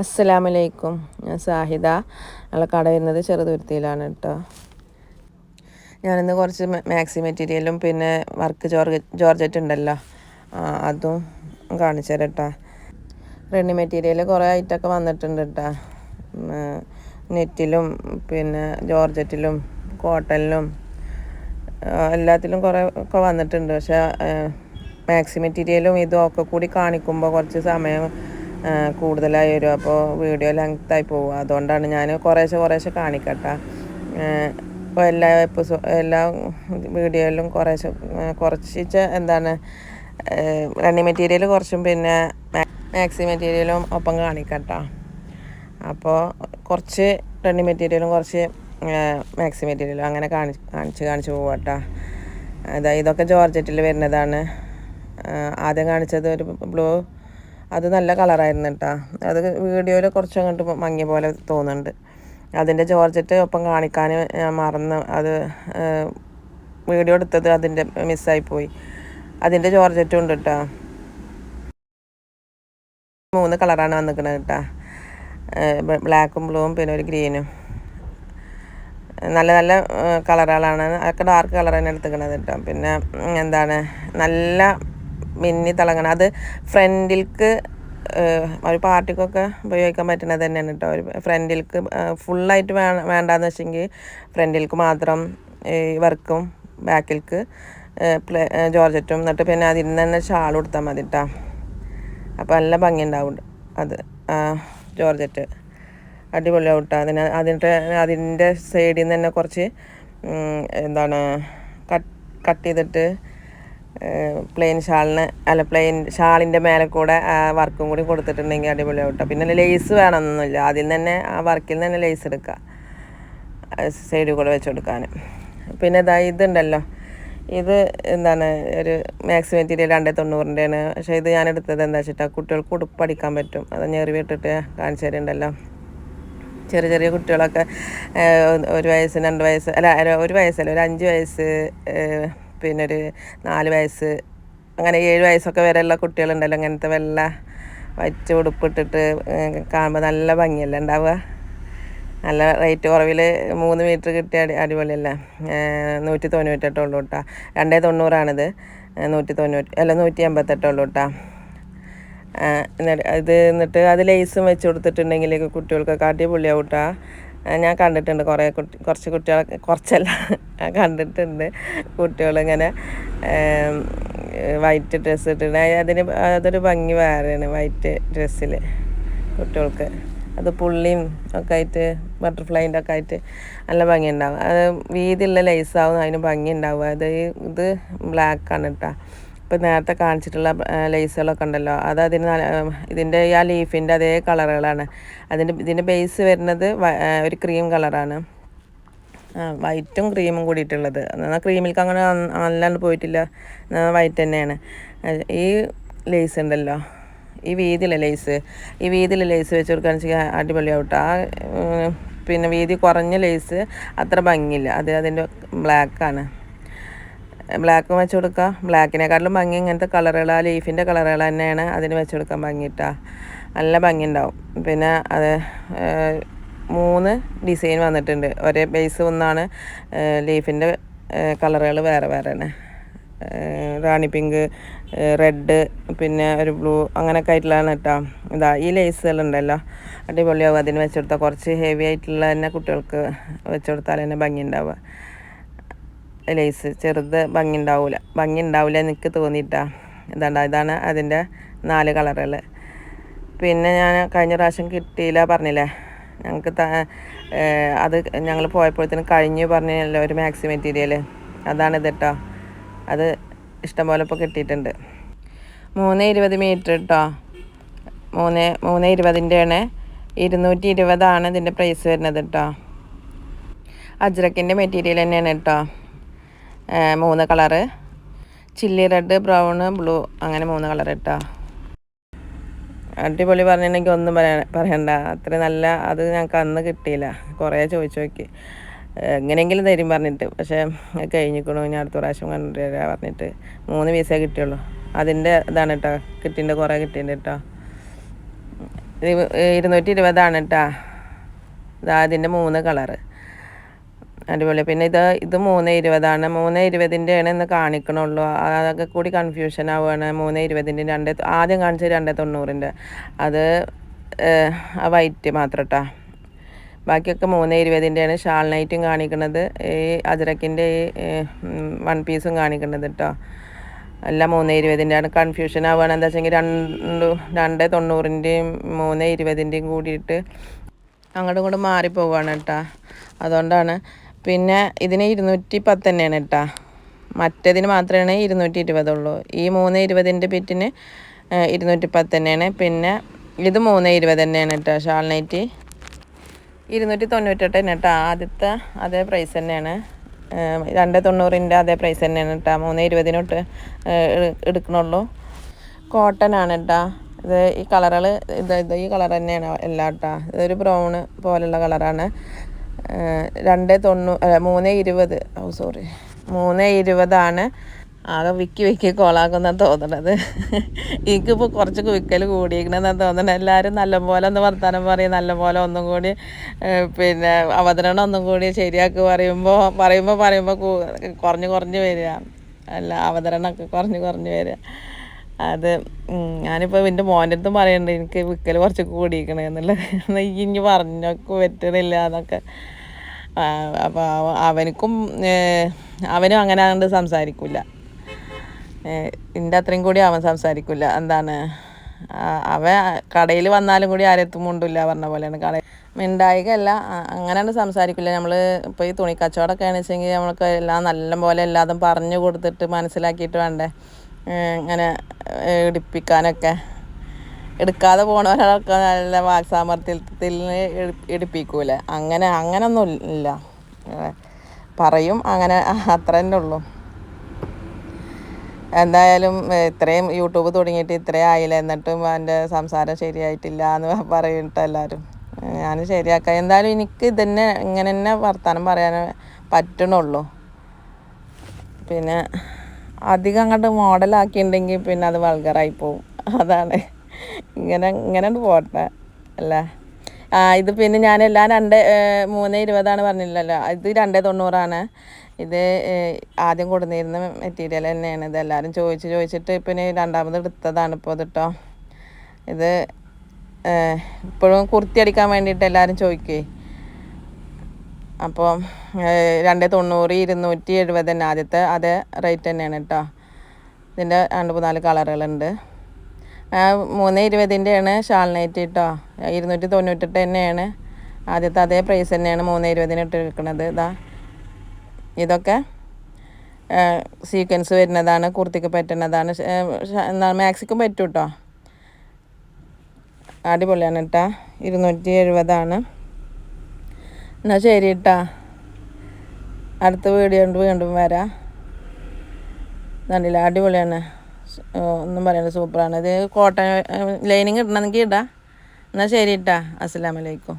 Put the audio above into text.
അസ്സലാമലൈക്കും. ഞാൻ സാഹിദ. ഞങ്ങളെ കട വരുന്നത് ചെറുതുരുത്തിയിലാണ് കേട്ടോ ഞാനിന്ന് കുറച്ച് മാക്സി മെറ്റീരിയലും പിന്നെ വർക്ക് ജോർജ് ജോർജറ്റ് ഉണ്ടല്ലോ. അതും കാണിച്ചു തരാം കേട്ടോ റെഡി മെറ്റീരിയൽ കുറേ ഐറ്റമൊക്കെ വന്നിട്ടുണ്ട് കേട്ടോ നെറ്റിലും പിന്നെ ജോർജറ്റിലും കോട്ടനിലും എല്ലാത്തിലും കുറേ ഒക്കെ വന്നിട്ടുണ്ട്. പക്ഷേ മാക്സി മെറ്റീരിയലും ഇതും ഒക്കെ കൂടി കാണിക്കുമ്പോൾ കുറച്ച് സമയം കൂടുതലായി വരും അപ്പോൾ വീഡിയോ ലെങ്ത്തായി പോകും അതുകൊണ്ടാണ് ഞാൻ കുറേശ്ശെ കുറേശ്ശെ കാണിക്കട്ടെ. ഇപ്പോൾ എല്ലാ എപ്പിസോ എല്ലാ വീഡിയോയിലും കുറേശ്ശെ കുറച്ച് എന്താണ് റണ്ണി മെറ്റീരിയൽ കുറച്ചും പിന്നെ മാക്സി മെറ്റീരിയലും ഒപ്പം കാണിക്കട്ടോ. അപ്പോൾ കുറച്ച് റണ്ണി മെറ്റീരിയലും കുറച്ച് മാക്സി മെറ്റീരിയലും അങ്ങനെ കാണി കാണിച്ച് കാണിച്ച് പോവാട്ടോ. അതായത് ഇതൊക്കെ ജോർജറ്റിൽ വരുന്നതാണ്. ആദ്യം കാണിച്ചത് ഒരു ബ്ലൂ അത് നല്ല കളറായിരുന്നു കേട്ടോ അത് വീഡിയോയിൽ കുറച്ച് അങ്ങോട്ട് മങ്ങിയ പോലെ തോന്നുന്നുണ്ട്. അതിന്റെ ജോർജറ്റ് ഒപ്പം കാണിക്കാൻ മറന്ന് അത് വീഡിയോ എടുത്തത് അതിന്റെ മിസ്സായിപ്പോയി അതിന്റെ ജോർജറ്റും ഉണ്ട് കേട്ടോ മൂന്ന് കളറാണ് വന്നിരിക്കുന്നത് കേട്ടോ ബ്ലാക്കും ബ്ലൂവും പിന്നെ ഒരു ഗ്രീനും. നല്ല നല്ല കളറുകളാണ് അതൊക്കെ ഡാർക്ക് കളർ തന്നെ എടുത്തിരിക്കണത് കേട്ടോ പിന്നെ എന്താണ്? നല്ല മിന്നി തിളങ്ങണം അത് ഫ്രണ്ടിൽക്ക് ഒരു പാർട്ടിക്കൊക്കെ ഉപയോഗിക്കാൻ പറ്റുന്നത് തന്നെയാണ് കേട്ടോ. ഒരു ഫ്രണ്ടിൽക്ക് ഫുള്ളായിട്ട് വേ വേണ്ടാന്ന് വെച്ചെങ്കിൽ ഫ്രണ്ടിൽക്ക് മാത്രം വർക്കും ബാക്കിൽക്ക് പ്ലേ ജോർജറ്റും എന്നിട്ട് പിന്നെ അതിൽ നിന്ന് തന്നെ ഷാൾ കൊടുത്താൽ മതി കേട്ടോ. അപ്പോൾ നല്ല ഭംഗി ഉണ്ടാവും അത് ജോർജറ്റ്. അടിപൊളിയാവും കേട്ടോ അതിന്. അതിന്റെ അതിന്റെ സൈഡിൽ നിന്ന് തന്നെ കുറച്ച് എന്താണ് കട്ട് കട്ട് ചെയ്തിട്ട് പ്ലെയിൻ ഷാളിന് അല്ല പ്ലെയിൻ ഷാളിന്റെ മേലെ കൂടെ വർക്കും കൂടി കൊടുത്തിട്ടുണ്ടെങ്കിൽ അടിപൊളിയാവട്ടെ. പിന്നെ ലേസ് വേണമെന്നൊന്നുമില്ല അതിൽ തന്നെ ആ വർക്കിൽ തന്നെ ലേസ് എടുക്കുക സൈഡിൽ കൂടെ വെച്ച് കൊടുക്കാൻ പിന്നെ ഇതാ ഇതുണ്ടല്ലോ. ഇത് എന്താണ് ഒരു മാക്സ് മെറ്റീരിയൽ രണ്ടേ തൊണ്ണൂറിന്റെയാണ് പക്ഷേ ഇത് ഞാൻ എടുത്തത് എന്താ വെച്ചിട്ടാ കുട്ടികൾക്ക് ഉടുപ്പ് അടിക്കാൻ പറ്റും. അത് ഞെറി വിട്ടിട്ട് കാണിച്ചു തരുന്നുണ്ടല്ലോ ചെറിയ ചെറിയ കുട്ടികളൊക്കെ ഒരു വയസ്സ് രണ്ട് വയസ്സ് അല്ല ഒരു വയസ്സല്ല ഒരു അഞ്ച് വയസ്സ് പിന്നെ ഒരു നാല് വയസ്സ് അങ്ങനെ ഏഴ് വയസ്സൊക്കെ വരെയുള്ള കുട്ടികളുണ്ടല്ലോ അങ്ങനത്തെ വെള്ള വച്ച് ഉടുപ്പിട്ടിട്ട് കാണുമ്പോൾ നല്ല ഭംഗിയല്ലേ ഉണ്ടാവുക? നല്ല റേറ്റ് കുറവിൽ മൂന്ന് മീറ്റർ കിട്ടിയ അടി അടിപൊളിയല്ല? നൂറ്റി തൊണ്ണൂറ്റെട്ടുള്ളൂ കേട്ടോ രണ്ടേ തൊണ്ണൂറാണിത്. നൂറ്റി തൊണ്ണൂറ്റി അല്ല നൂറ്റി എൺപത്തെട്ടുള്ളൂ കേട്ടോ ഇത് എന്നിട്ട് അത് ലേസും വെച്ച് കൊടുത്തിട്ടുണ്ടെങ്കിൽ കുട്ടികൾക്കൊക്കെ അടിപൊളിയാവും കേട്ടോ ഞാൻ കണ്ടിട്ടുണ്ട് കുറേ കുട്ടി കുറച്ച് കുട്ടികളെ കുറച്ചല്ല ഞാൻ കണ്ടിട്ടുണ്ട് കുട്ടികളിങ്ങനെ വൈറ്റ് ഡ്രസ്സ് ഇട്ടിട്ട്. അതിന് അതൊരു ഭംഗി വേറെയാണ് വൈറ്റ് ഡ്രസ്സിൽ കുട്ടികൾക്ക്. അത് പുള്ളിയും ഒക്കെ ആയിട്ട് ബട്ടർഫ്ലൈന്റെ ഒക്കെ ആയിട്ട് നല്ല ഭംഗി ഉണ്ടാവും അത് വീതിയുള്ള ലൈസാവും അതിന് ഭംഗി ഉണ്ടാവും അത് ഇത് ബ്ലാക്കാണ് കേട്ടോ ഇപ്പം നേരത്തെ കാണിച്ചിട്ടുള്ള ലേസുകളൊക്കെ ഉണ്ടല്ലോ. അത് അതിന് ഇതിന്റെ ആ ലീഫിന്റെ അതേ കളറുകളാണ്. അതിന്റെ ഇതിന്റെ ബേസ് വരുന്നത് ഒരു ക്രീം കളറാണ്. വൈറ്റും ക്രീമും കൂടിയിട്ടുള്ളത്. എന്നാൽ ക്രീമിലേക്ക് അങ്ങനെ നല്ലാണ്ട് പോയിട്ടില്ല. വൈറ്റ് തന്നെയാണ്. ഈ ലേസ് ഉണ്ടല്ലോ. ഈ വീതിയിലെ ലേസ് ഈ വീതിയിലെ ലേസ് വെച്ച് കൊടുക്കുകയാണെന്ന് വെച്ചാൽ അടിപൊളിയാവട്ടെ. ആ പിന്നെ വീതി കുറഞ്ഞ ലേസ് അത്ര ഭംഗിയില്ല. അത് അതിന്റെ ബ്ലാക്കാണ് ബ്ലാക്ക് വെച്ച് കൊടുക്കുക ബ്ലാക്കിനെക്കാട്ടിലും ഭംഗി ഇങ്ങനത്തെ കളറുകൾ ആ ലീഫിന്റെ കളറുകൾ തന്നെയാണ് അതിന് വെച്ച് കൊടുക്കാൻ ഭംഗിട്ടാ. നല്ല ഭംഗി ഉണ്ടാവും. പിന്നെ അത് മൂന്ന് ഡിസൈൻ വന്നിട്ടുണ്ട്. ഒരേ ബേസ് ഒന്നാണ് ലീഫിന്റെ കളറുകൾ വേറെ വേറെയാണ്. റാണി പിങ്ക് റെഡ് പിന്നെ ഒരു ബ്ലൂ അങ്ങനെയൊക്കെ ആയിട്ടുള്ളതാണ് കേട്ടോ ഇതാ ഈ ലേസുകളുണ്ടല്ലോ അടിപൊളിയാവും. അതിന് വെച്ചെടുത്താൽ കുറച്ച് ഹെവി ആയിട്ടുള്ള തന്നെ കുട്ടികൾക്ക് വെച്ചെടുത്താൽ തന്നെ ഭംഗി ഉണ്ടാവുക. ലേസ് ചെറുത് ഭംഗി ഉണ്ടാവില്ല ഭംഗി ഉണ്ടാവില്ല എനിക്ക് തോന്നിയിട്ടാ. ഇതാണ്ട ഇതാണ് അതിന്റെ നാല് കളറുകൾ പിന്നെ ഞാൻ കഴിഞ്ഞ പ്രാവശ്യം കിട്ടിയില്ല പറഞ്ഞില്ലേ? ഞങ്ങൾക്ക് അത് ഞങ്ങൾ പോയപ്പോഴത്തേനും കഴിഞ്ഞു പറഞ്ഞല്ലോ ഒരു മാക്സി മെറ്റീരിയൽ അതാണ് ഇത് കേട്ടോ അത് ഇഷ്ടംപോലെ ഇപ്പോൾ കിട്ടിയിട്ടുണ്ട്. മൂന്ന് ഇരുപത് മീറ്റർ കേട്ടോ മൂന്ന് മൂന്ന് ഇരുപതിന്റെയാണ് ഇരുന്നൂറ്റി ഇരുപതാണ് ഇതിന്റെ പ്രൈസ് വരുന്നത് കേട്ടോ അജ്രക്കിന്റെ മെറ്റീരിയൽ തന്നെയാണ് കേട്ടോ മൂന്ന് colour. Chilli red brown blue അങ്ങനെ മൂന്ന് കളർ ഇട്ടാ അടിപൊളി പറഞ്ഞിട്ടുണ്ടെങ്കിൽ ഒന്നും പറയാ പറയണ്ട. അത്ര നല്ല അത് ഞങ്ങൾക്ക് അന്ന് കിട്ടിയില്ല. കുറേ ചോദിച്ചു നോക്കി. എങ്ങനെയെങ്കിലും തരും പറഞ്ഞിട്ട്. പക്ഷേ കഴിഞ്ഞിക്കണു. ഞാൻ അടുത്ത പ്രാവശ്യം കൊണ്ടുവരാ പറഞ്ഞിട്ട്. മൂന്ന് പീസേ കിട്ടിയുള്ളൂ. അതിന്റെ ഇതാണ് കേട്ടോ കിട്ടിന്റെ കുറേ കിട്ടിയിട്ടുണ്ട് കേട്ടോ ഇരുന്നൂറ്റി ഇരുപതാണ് കേട്ടോ ഇതാ അതിന്റെ മൂന്ന് കളറ്. അടിപൊളി. പിന്നെ ഇത് ഇത് മൂന്ന് ഇരുപതാണ് മൂന്ന് ഇരുപതിന്റെ ആണ് ഇന്ന് കാണിക്കണുള്ളൂ. അതൊക്കെ കൂടി കൺഫ്യൂഷൻ ആവുകയാണ്. മൂന്ന് ഇരുപതിന്റെ രണ്ട് ആദ്യം കാണിച്ചത് രണ്ട് തൊണ്ണൂറിന്റെ അത് ആ വൈറ്റ് മാത്രം കേട്ടോ ബാക്കിയൊക്കെ മൂന്ന് ഇരുപതിന്റെയാണ് ഷാൾ നൈറ്റും കാണിക്കുന്നത് ഈ അജറക്കിന്റെ ഈ വൺ പീസും കാണിക്കുന്നത് കേട്ടോ എല്ലാം മൂന്ന് ഇരുപതിന്റെയാണ് കൺഫ്യൂഷൻ ആവുകയാണ്. എന്താ വെച്ചെങ്കിൽ രണ്ട് രണ്ട് തൊണ്ണൂറിന്റെയും മൂന്ന് ഇരുപതിന്റെയും കൂടിയിട്ട് അങ്ങോട്ടും ഇങ്ങോട്ടും മാറിപ്പോവാണ് കേട്ടോ അതുകൊണ്ടാണ് പിന്നെ ഇതിന് ഇരുന്നൂറ്റി പത്ത് തന്നെയാണ് കേട്ടോ. മറ്റേതിന് മാത്രമാണ് ഇരുന്നൂറ്റി ഇരുപതുള്ളൂ ഈ മൂന്ന് ഇരുപതിന്റെ പിറ്റിന് ഇരുന്നൂറ്റി പത്ത് തന്നെയാണ് പിന്നെ ഇത് മൂന്ന് ഇരുപത് തന്നെയാണ് കേട്ടോ ഷാൾ നൈറ്റ്. ഇരുന്നൂറ്റി തൊണ്ണൂറ്റെട്ട് തന്നെ കേട്ടോ. ആദ്യത്തെ അതേ പ്രൈസ് തന്നെയാണ്. രണ്ട് തൊണ്ണൂറിന്റെ അതേ പ്രൈസ് തന്നെയാണ് കേട്ടോ. മൂന്ന് ഇരുപതിനൊട്ട് എടുക്കണുള്ളൂ. കോട്ടൺ ആണ് കേട്ടോ. ഇത് ഈ കളറുകൾ ഇത് ഇത് ഈ കളർ തന്നെയാണ് എല്ലാം കേട്ടോ. ഇതൊരു ബ്രൗൺ പോലുള്ള കളറാണ് രണ്ട് തൊണ്ണൂ മൂന്ന് ഇരുപത്. Oh sorry. മൂന്ന് ഇരുപതാണ് ആകെ വിക്കി വിക്കി കോളാക്കുന്ന തോന്നണത്. എനിക്കിപ്പോൾ കുറച്ചൊക്കെ വിക്കൽ കൂടിയിരിക്കണമെന്നാണ് തോന്നണത്. എല്ലാവരും നല്ലപോലെ ഒന്ന് വർത്തമാനം പറയും നല്ലപോലെ ഒന്നും കൂടി പിന്നെ അവതരണം ഒന്നും കൂടി ശരിയാക്കി പറയുമ്പോൾ പറയുമ്പോൾ പറയുമ്പോൾ കുറഞ്ഞ് കുറഞ്ഞ് വരിക. അല്ല അവതരണമൊക്കെ കുറഞ്ഞ് കുറഞ്ഞ് വരിക. അത് ഞാനിപ്പോൾ എന്റെ മോന്റെ അടുത്തും പറയുന്നുണ്ട് എനിക്ക് വിക്കൽ കുറച്ച് കൂടിയിരിക്കണേ എന്നുള്ളത് ഇനി പറഞ്ഞൊക്കെ പറ്റണില്ല എന്നൊക്കെ. അപ്പോൾ അവനക്കും അവനും അങ്ങനെ അങ്ങോട്ട് സംസാരിക്കില്ല എന്റെ അത്രയും കൂടി അവൻ സംസാരിക്കില്ല എന്താണ് അവ അവൻ കടയിൽ വന്നാലും കൂടി ആരെത്തും മുണ്ടില്ല പറഞ്ഞ പോലെയാണ് കട മിണ്ടായികയല്ല അങ്ങനെയാണ് സംസാരിക്കില്ല നമ്മൾ ഇപ്പോൾ ഈ തുണി കച്ചവടമൊക്കെ ആണെന്ന് വെച്ചെങ്കിൽ നമ്മൾക്ക് എല്ലാം നല്ല പോലെ എല്ലാതും പറഞ്ഞു കൊടുത്തിട്ട് മനസ്സിലാക്കിയിട്ട് വേണ്ടേ. ഇങ്ങനെ ഇടിപ്പിക്കാനൊക്കെ. എടുക്കാതെ പോണവരൊക്കെ നല്ല വാക്സാമർത്ഥ്യത്തിൽ എടുപ്പിക്കൂല അങ്ങനെ അങ്ങനൊന്നും ഇല്ല. പറയും അങ്ങനെ അത്ര തന്നെ ഉള്ളൂ. എന്തായാലും ഇത്രയും യൂട്യൂബ് തുടങ്ങിയിട്ട് ഇത്രയും ആയില്ല? എന്നിട്ടും എന്റെ സംസാരം ശരിയായിട്ടില്ല എന്ന് പറയട്ടെ എല്ലാവരും ഞാൻ ശരിയാക്കാം. എന്തായാലും എനിക്ക് ഇതന്നെ ഇങ്ങനെ തന്നെ വർത്തമാനം പറയാൻ പറ്റണുള്ളൂ. പിന്നെ അധികം അങ്ങോട്ട് മോഡലാക്കിയിട്ടുണ്ടെങ്കിൽ പിന്നെ അത് വൾഗറായി പോവും അതാണ്. ഇങ്ങനെ ഇങ്ങനെ പോട്ടെ. അല്ലേ? ആ ഇത് പിന്നെ ഞാൻ എല്ലാം രണ്ട് മൂന്ന് ഇരുപതാണ് പറഞ്ഞില്ലല്ലോ. ഇത് രണ്ട് തൊണ്ണൂറാണ്. ഇത് ആദ്യം കൊടുന്നിരുന്ന മെറ്റീരിയൽ തന്നെയാണ്. ഇത് എല്ലാവരും ചോദിച്ച് ചോദിച്ചിട്ട് പിന്നെ രണ്ടാമത് എടുത്തതാണ് ഇപ്പോൾ ഇതിട്ടോ ഇത് ഇപ്പോഴും കുർത്തി അടിക്കാൻ വേണ്ടിയിട്ട് എല്ലാവരും ചോദിക്കേ. അപ്പോൾ രണ്ട് തൊണ്ണൂറ് ഇരുന്നൂറ്റി എഴുപത് തന്നെ. ആദ്യത്തെ അതേ റേറ്റ് തന്നെയാണ് കേട്ടോ ഇതിന്റെ രണ്ട് മൂന്നാൽ കളറുകളുണ്ട്. മൂന്ന് ഇരുപതിന്റെയാണ് ഷാൾ നൈറ്റ് കേട്ടോ ഇരുന്നൂറ്റി തൊണ്ണൂറ്റെട്ട് തന്നെയാണ്. ആദ്യത്തെ അതേ പ്രൈസ് തന്നെയാണ് മൂന്ന് ഇരുപതിന് ഇട്ട് എടുക്കുന്നത് ഇതാ. ഇതൊക്കെ സീക്വൻസ് വരുന്നതാണ് കുർത്തിക്ക് പറ്റുന്നതാണ്. എന്താണ് മാക്സിക്കും പറ്റും കേട്ടോ അടിപൊളിയാണ് കേട്ടോ ഇരുന്നൂറ്റി എഴുപതാണ്. എന്നാൽ ശരി കേട്ടാ അടുത്ത വീഡിയോ കൊണ്ട് വീണ്ടും വരാം. കണ്ടില്ല അടിപൊളിയാണ്. ഒന്നും പറയണ്ട സൂപ്പറാണ്. ഇത് കോട്ടൺ ലൈനിങ് ഇടണമെങ്കിൽ ഇടാം. എന്നാൽ ശരി കേട്ടാ അസ്സലാമലൈക്കും